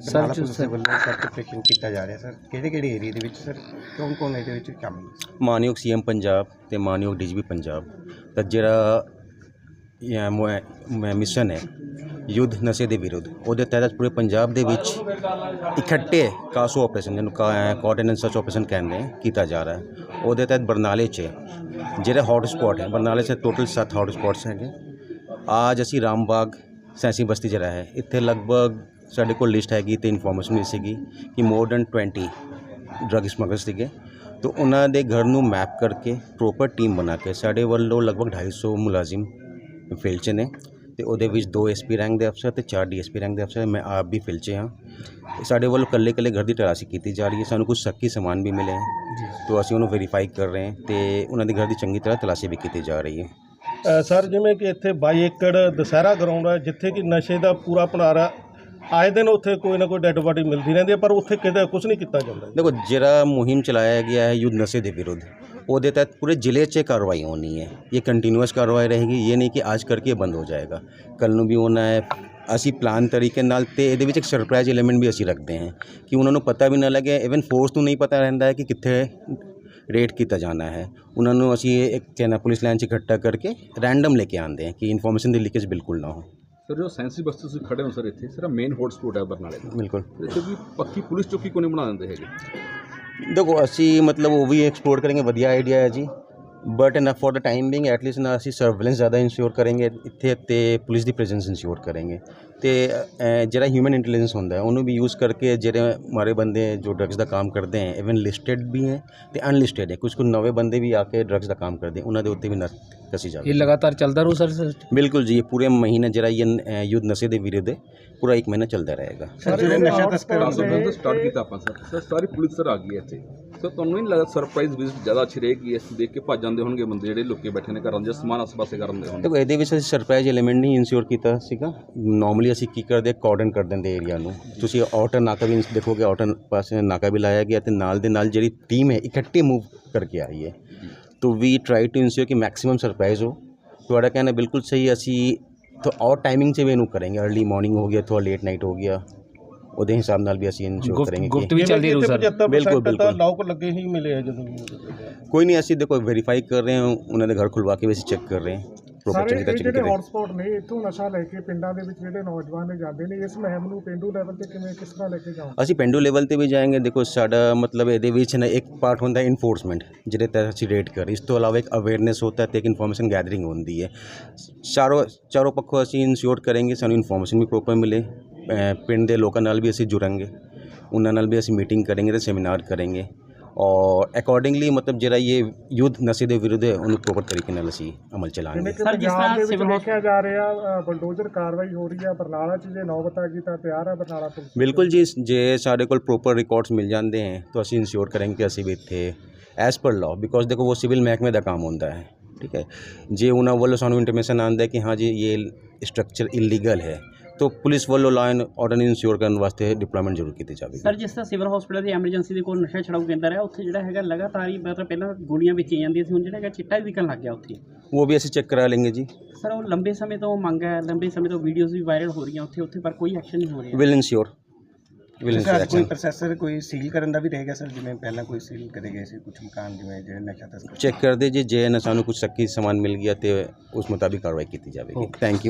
Sir police ਦੇ ਵੱਲੋਂ search operation ਕੀਤਾ ਜਾ ਰਿਹਾ ਸਰ ਕਿਹੜੇ ਕਿਹੜੇ ਏਰੀਆ ਦੇ ਵਿੱਚ ਸਰ? ਕੌਣ ਕੌਣ ਇਹਦੇ ਵਿੱਚ ਸ਼ਾਮਿਲ ਹੈ ਮਾਨਯੋਗ ਸੀਐਮ ਪੰਜਾਬ ਤੇ ਮਾਨਯੋਗ ਡੀਜੀਪੀ ਪੰਜਾਬ। ਦਾ ਜਿਹੜਾ ਇਹ ਮੁਹਿ- ਮੁਹਿ- ਮਿਸ਼ਨ ਹੈ ਯੁੱਧ ਨਸ਼ੇ ਦੇ ਵਿਰੁੱਧ ਉਹਦੇ ਤਹਿਤ ਪੂਰੇ ਪੰਜਾਬ ਦੇ ਵਿੱਚ ਇਕੱਠੇ ਕਾਸੋ ਆਪਰੇਸ਼ਨ ਜਿਹਨੂੰ ਕੋਆਰਡੀਨੇਟ ਸਰਚ ਆਪਰੇਸ਼ਨ ਕਹਿੰਦੇ ਹੈ ਕੀਤਾ ਜਾ ਰਿਹਾ ਹੈ। ਉਹਦੇ ਤਹਿਤ ਬਰਨਾਲੇ 'ਚ ਜਿਹੜੇ ਹੌਟ ਸਪੌਟ ਹੈ ਬਰਨਾਲੇ 'ਚ ਟੋਟਲ 7 ਹੌਟ ਸਪੌਟਸ ਹੈਗੇ। ਅੱਜ ਅਸੀਂ ਰਾਮਬਾਗ ਸੈਂਸੀ ਬਸਤੀ ਜਿਹੜਾ ਹੈ। ਇੱਥੇ ਲਗਭਗ ਸਾਡੇ ਕੋਲ ਲਿਸਟ ਹੈਗੀ ਤੇ ਇਨਫੋਰਮੇਸ਼ਨ ਮਿਲੀ ਸੀਗੀ ਕਿ ਮੋਰ ਦੈਨ 20 ਡਰੱਗ ਸਮਗਲਰਸ ਸੀਗੇ। ਤੋ ਉਹਨਾਂ ਦੇ ਘਰ ਨੂੰ ਮੈਪ ਕਰਕੇ ਪ੍ਰੋਪਰ ਟੀਮ ਬਣਾ ਕੇ ਸਾਡੇ ਵੱਲੋਂ ਲਗਭਗ 250 ਮੁਲਾਜ਼ਮ ਫੀਲਡ 'ਚ ਨੇ ਤੇ ਉਹਦੇ ਵਿੱਚ ਦੋ ਐਸਪੀ ਰੈਂਕ ਦੇ ਅਫਸਰ ਤੇ ਚਾਰ ਡੀਐਸਪੀ ਰੈਂਕ ਦੇ ਅਫਸਰ ਮੈਂ ਆਪ ਵੀ ਫੀਲਡ 'ਚ ਹਾਂ। ਸਾਡੇ ਵੱਲੋਂ ਕੱਲੇ ਕੱਲੇ ਘਰ ਦੀ ਤਲਾਸ਼ੀ ਕੀਤੀ ਜਾ ਰਹੀ ਹੈ। ਸਾਨੂੰ ਕੁਝ ਸ਼ੱਕੀ ਸਮਾਨ ਵੀ ਮਿਲੇ ਹੈ। ਤੋ ਅਸੀਂ ਉਹਨੂੰ ਵੈਰੀਫਾਈ ਕਰ ਰਹੇ ਹਾਂ ਤੇ ਉਹਨਾਂ ਦੇ ਘਰ ਦੀ ਚੰਗੀ ਤਰ੍ਹਾਂ ਤਲਾਸ਼ੀ ਵੀ ਕੀਤੀ ਜਾ ਰਹੀ ਹੈ। ਸਰ ਜਿਵੇਂ ਕਿ ਇੱਥੇ 22 ਏਕੜ ਦੁਸਹਿਰਾ ਗਰਾਊਂਡ ਹੈ ਜਿੱਥੇ ਕਿ ਨਸ਼ੇ ਦਾ ਪੂਰਾ ਭੰਡਾਰਾ आए दिन उ कोई ना कोई डेड बॉडी मिलती रहती है पर उ कुछ नहीं किया जाता देखो जरा मुहिम चलाया गया है युद्ध नशे के विरुद्ध वोद तहत पूरे ज़िले से कार्रवाई होनी है ये कंटिन्यूस कार्रवाई रहेगी, ये नहीं कि आज करके बंद हो जाएगा। कल भी होना है असी प्लान तरीके नाल ते ये एक सरप्राइज़ एलिमेंट भी असी रखते हैं कि उन्होंने पता भी ना लगे इवन फोर्स तो नहीं पता रहता है कि कितने रेड किया जाना है। उन्होंने असी एक कहना पुलिस लाइन से इकट्ठा करके रैंडम लेके आते हैं कि इन्फॉर्मेशन की लीकेज बिल्कुल ना हो। ਸਰ ਜੋ ਸੈਂਸੀ ਬਸਤੀ ਤੁਸੀਂ ਖੜੇ ਹੋ ਸਰ ਇੱਥੇ ਸਰ ਮੇਨ ਹੌਟਸਪੌਟ ਹੈ ਬਰਨਾਲੇ ਦਾ। ਬਿਲਕੁਲ। ਇੱਥੇ ਵੀ ਪੱਕੀ ਪੁਲਿਸ ਚੌਕੀ ਕੋਈ ਨਹੀਂ ਬਣਾ ਦਿੰਦੇ ਹੈਗੇ? ਦੇਖੋ ਅਸੀਂ ਮਤਲਬ ਉਹ ਵੀ ਐਕਸਪਲੋਰ ਕरेंगे ਵਧੀਆ ਆਈਡੀਆ ਹੈ ਜੀ। ਬਟ ਨਾ for the time being at least ਨਾ ਅਸੀਂ ਸਰਵੇਲੈਂਸ ਜ਼ਿਆਦਾ ਇਨਸ਼ੋਰ ਕਰਾਂਗੇ ਇੱਥੇ ਤੇ ਪੁਲਿਸ ਦੀ ਪ੍ਰੈਜ਼ੈਂਸ ਇਨਸ਼ੋਰ ਕਰਾਂਗੇ। ਤੇ ਜਿਹੜਾ ਹਿਊਮਨ ਇੰਟੈਲੀਜੈਂਸ ਹੁੰਦਾ ਹੈ ਉਹਨੂੰ ਵੀ ਯੂਜ਼ ਕਰਕੇ ਜਿਹੜੇ ਹਮਾਰੇ ਬੰਦੇ ਜੋ ਡਰੱਗਸ ਦਾ ਕੰਮ ਕਰਦੇ ਹੈ ਇਵਨ ਲਿਸਟਡ ਵੀ ਹੈ ਤੇ ਅਨਲਿਸਟਡ ਹੈ। ਕੁਝ ਕੁ ਨਵੇਂ ਬੰਦੇ ਵੀ ਆ ਕੇ ਡਰੱਗਸ ਦਾ ਕੰਮ ਕਰਦੇ ਉਹਨਾਂ ਦੇ ਉੱਤੇ ਵੀ ਨਸ ਕਸੀ ਜਾਵੇ। ਇਹ ਲਗਾਤਾਰ ਚੱਲਦਾ ਰਹੂ ਸਰ ਬਿਲਕੁਲ ਜੀ ਇਹ ਪੂਰੇ ਮਹੀਨੇ ਜਿਹੜਾ ਇਹ ਯੁੱਧ ਨਸ਼ੇ ਦੇ ਵਿਰੁੱਧ ਪੂਰਾ ਇੱਕ ਮਹੀਨਾ ਚੱਲਦਾ ਰਹੇਗਾ। ਸਰ ਜਿਹੜੇ ਨਸ਼ਾ ਤਸਕਰ ਬਿਲਕੁਲ ਸਟਾਰਟ ਕੀਤਾ ਆਪਾਂ ਸਰ। ਸਰ ਸਾਰੀ ਪੁਲਿਸ ਸਰ ਆ ਗਈ ਹੈ ਇੱਥੇ। ਸਰ ਤੁਹਾਨੂੰ ਨਹੀਂ ਲੱਗਦਾ ਸਰਪ੍ਰਾਈਜ਼ ਵਿਜ਼ਿਟ ਜ਼ਿਆਦਾ ਅੱਛੀ ਰਹੇਗੀ ਇਸ ਦੇਖ ਕੇ ਭੱਜ ਜਾਂਦੇ ਹੋਣਗੇ ਬੰਦੇ ਜਿਹੜੇ ਲੁੱਕੇ ਬੈਠੇ ਨੇ ਘਰਾਂ ਦੇ ਸਮਾਨ ਆਸ-ਪਾਸੇ ਕਰਨ ਦੇ ਹੋਣਗੇ? ਦੇਖੋ ਇਹਦੇ ਵਿੱਚ ਅਸੀਂ ਸਰਪ੍ਰਾਈਜ਼ ਐਲੀਮੈਂਟ ਨਹੀਂ ਇਨਸ਼ੋਰ ਕੀਤਾ ਸੀਗਾ। ਨਾਰਮਲੀ ਅਸੀਂ ਕੀ ਕਰਦੇ ਕਾਰਡਨ ਕਰ ਦਿੰਦੇ ਏਰੀਆ ਨੂੰ। ਤੁਸੀਂ ਆਊਟਰ ਨਾਕਾ ਵੀ ਦੇਖੋਗੇ ਆਊਟਰ ਪਾਸੇ ਨਾਕਾ ਵੀ ਲਾਇਆ ਗਿਆ ਤੇ ਨਾਲ ਦੇ ਨਾਲ ਜਿਹੜੀ ਟੀਮ ਹੈ ਇਕੱਠੀ ਮੂਵ ਕਰਕੇ ਆਈ ਹੈ। ਤੋ ਵੀ ਟਰਾਈ ਟੂ ਇਨਸ਼ੋਰ ਕਿ ਮੈਕਸਿਮਮ ਸਰਪ੍ਰਾਈਜ਼ ਹੋ। ਤੁਹਾਡਾ ਕਹਿਣਾ ਬਿਲਕੁਲ ਸਹੀ ਅਸੀਂ ਤਾਂ ਔਰ ਟਾਈਮਿੰਗ 'ਚ ਵੀ ਇਹਨੂੰ ਕਰਾਂਗੇ। अर्ਲੀ ਮਾਰਨਿੰਗ ਹੋ ਗਿਆ ਥੋੜਾ ਲੇਟ ਨਾਈਟ ਹੋ ਗਿਆ। ਉਹਦੇ ਹਿਸਾਬ ਨਾਲ ਵੀ ਅਸੀਂ ਇਨਸ਼ੋਰ ਕਰਾਂਗੇ ਗੁਪਤ ਕਿ ਵੀ ਚੱਲਦੀ ਰਹੂ ਸਰ ਬਿਲਕੁਲ, ਬਿਲਕੁਲ। ਲੋਕ ਲੱਗੇ ਹੀ ਮਿਲੇ ਆ ਜਦੋਂ ਕੋਈ ਨਹੀਂ ਅਸੀਂ ਦੇਖੋ ਵੈਰੀਫਾਈ ਕਰ ਰਹੇ ਹਾਂ ਉਹਨਾਂ ਦੇ ਘਰ ਖੁਲਵਾ ਕੇ ਵੀ ਅਸੀਂ ਚੈੱਕ ਕਰ ਰਹੇ ਹਾਂ। ਪ੍ਰੋਪਰ ਚੰਗੀ ਤਰ੍ਹਾਂ ਚੈੱਕ ਕਰ ਰਹੇ ਹਾਂ ਹੌਟਸਪੌਟ ਨੇ ਇੱਥੋਂ ਨਸ਼ਾ ਲੈ ਕੇ ਪਿੰਡਾਂ ਦੇ ਵਿੱਚ ਜਿਹੜੇ ਨੌਜਵਾਨ ਨੇ ਜਾਂਦੇ ਨੇ ਇਸ ਮੁਹਿੰਮ ਨੂੰ ਪਿੰਡੂ ਲੈਵਲ ਤੇ ਕਿਵੇਂ ਕਿਸ ਤਰ੍ਹਾਂ ਲੈ ਕੇ ਜਾਓ ਅਸੀਂ ਪਿੰਡੂ ਲੈਵਲ ਤੇ ਵੀ ਜਾਏਂਗੇ। ਦੇਖੋ ਸਾਡਾ ਮਤਲਬ ਇਹਦੇ ਵਿੱਚ ਨਾ ਇੱਕ ਪਾਰਟ ਹੁੰਦਾ ਇਨਫੋਰਸਮੈਂਟ ਜਿਹਦੇ ਤਹਿਤ ਅਸੀਂ ਰੇਡ ਕਰ ਇਸ ਤੋਂ ਇਲਾਵਾ ਇੱਕ ਅਵੇਅਰਨੈਸ ਹੁੰਦਾ ਤੇ ਇੱਕ ਇਨਫੋਰਮੇਸ਼ਨ ਗੈਦਰਿੰਗ ਹੁੰਦੀ ਹੈ। ਚਾਰੋਂ ਚਾਰੋਂ ਪੱਖੋਂ ਅਸੀਂ ਇਨਸ਼ੋਰ ਕਰਾਂਗੇ ਸਾਨੂੰ ਇਨਫੋਰਮੇਸ਼ਨ ਵੀ ਪ੍ਰੋਪਰ ਮਿਲੇ। ਪਿੰਡ ਦੇ ਲੋਕਾਂ ਨਾਲ ਵੀ ਅਸੀਂ ਜੁੜਾਂਗੇ ਉਹਨਾਂ ਨਾਲ ਵੀ ਅਸੀਂ ਮੀਟਿੰਗ ਕਰਾਂਗੇ ਤੇ ਸੈਮੀਨਾਰ ਕਰਾਂਗੇ ਔਰ ਅਕੋਰਡਿੰਗਲੀ ਮਤਲਬ ਜਿਹੜਾ ਇਹ ਯੁੱਧ ਨਸ਼ੇ ਦੇ ਵਿਰੁੱਧ ਹੈ ਉਹਨੂੰ ਪ੍ਰੋਪਰ ਤਰੀਕੇ ਨਾਲ ਅਸੀਂ ਅਮਲ ਚਲਾਵਾਂਗੇ ਜਿਵੇਂ ਕਿ ਪੰਜਾਬ ਦੇ ਵਿੱਚ ਦੇਖਿਆ ਜਾ ਰਿਹਾ ਬਲਡੋਜ਼ਰ ਕਾਰਵਾਈ ਹੋ ਰਹੀ ਹੈ ਬਰਨਾਲਾ 'ਚ ਜੇ ਨੌਬਤ ਆ ਗਈ ਤਾਂ ਤਿਆਰ ਹੈ ਬਰਨਾਲਾ ਪੁਲਿਸ ਬਿਲਕੁਲ ਜੀ ਜੇ ਸਾਡੇ ਕੋਲ ਪ੍ਰੋਪਰ ਰਿਕਾਰਡਸ ਮਿਲ ਜਾਂਦੇ ਹੈ ਤਾਂ ਅਸੀਂ ਇਨਸ਼ੋਰ ਕਰਾਂਗੇ ਕਿ ਅਸੀਂ ਵੀ ਇੱਥੇ ਐਸ ਪਰ ਲਾਅ ਬਿਕੋਜ਼ ਦੇਖੋ ਉਹ ਸਿਵਲ ਮਹਿਕਮੇ ਦਾ ਕੰਮ ਹੁੰਦਾ ਹੈ ਠੀਕ ਹੈ ਜੇ ਉਹਨਾਂ ਵੱਲੋਂ ਸਾਨੂੰ ਇੰਟੀਮੇਸ਼ਨ ਆਉਂਦਾ ਹੈ ਕਿ ਹਾਂ ਜੀ ਇਹ ਸਟਰਕਚਰ ਇਲੀਗਲ ਹੈ ਤਾਂ ਪੁਲਿਸ ਵੱਲੋਂ ਲਾਅ ਐਂਡ ਆਰਡਰ ਇਨਸ਼ੋਰ ਕਰਨ ਵਾਸਤੇ ਡਿਪਲੋਇਮੈਂਟ ਜ਼ਰੂਰ ਕੀਤੀ ਜਾਵੇਗੀ। ਸਰ ਜਿਸ ਤਰ੍ਹਾਂ ਸਿਵਲ ਹਸਪੀਟਲ ਦੀ ਐਮਰਜੈਂਸੀ ਦੇ ਕੋਲ ਨਸ਼ਾ ਛਡਾਊ ਕੇਂਦਰ ਹੈ ਉੱਥੇ ਜਿਹੜਾ ਹੈਗਾ ਲਗਾਤਾਰ ਹੀ ਮਤਲਬ ਪਹਿਲਾਂ ਗੋਲੀਆਂ ਵੇਚੀਆਂ ਜਾਂਦੀਆਂ ਸੀ ਹੁਣ ਜਿਹੜਾ ਹੈਗਾ ਚਿੱਟਾ ਵੀ ਵਿਕਣ ਲੱਗ ਗਿਆ ਉੱਥੇ। ਉਹ ਵੀ ਅਸੀਂ ਚੈੱਕ ਕਰਾ ਲੈਂਗੇ ਜੀ। ਸਰ ਉਹ ਲੰਬੇ ਸਮੇਂ ਤੋਂ ਮੰਗ ਹੈ ਲੰਬੇ ਸਮੇਂ ਤੋਂ ਵੀਡੀਓਜ਼ ਵੀ ਵਾਇਰਲ ਹੋ ਰਹੀਆਂ ਉੱਥੇ ਉੱਥੇ ਪਰ ਕੋਈ ਐਕਸ਼ਨ ਨਹੀਂ ਹੋ ਰਿਹਾ। Will ensure will ensure sir ਕੋਈ ਐਕਸ਼ਨ ਪ੍ਰੋਸੈਸਰ ਕੋਈ ਸੀਲ ਕਰਨ ਦਾ ਵੀ ਰਹੇਗਾ ਸਰ ਜਿਵੇਂ ਪਹਿਲਾਂ ਕੋਈ ਸੀਲ ਕਰੇ ਗਏ ਸੀ ਕੁਝ ਮਕਾਨ ਜਿਵੇਂ ਜਿਹੜੇ ਨਸ਼ਾ ਤਸਕਰ ਚੈੱਕ ਕਰਦੇ ਜੀ ਜੇ ਨਾ ਸਾਨੂੰ ਕੁਝ ਸ਼ੱਕੀ ਸਮਾਨ ਮਿਲ ਗਿਆ ਤੇ ਉਸ ਮੁਤਾਬਿਕ ਕਾਰਵਾਈ ਕੀਤੀ ਜਾਵੇਗੀ। Thank you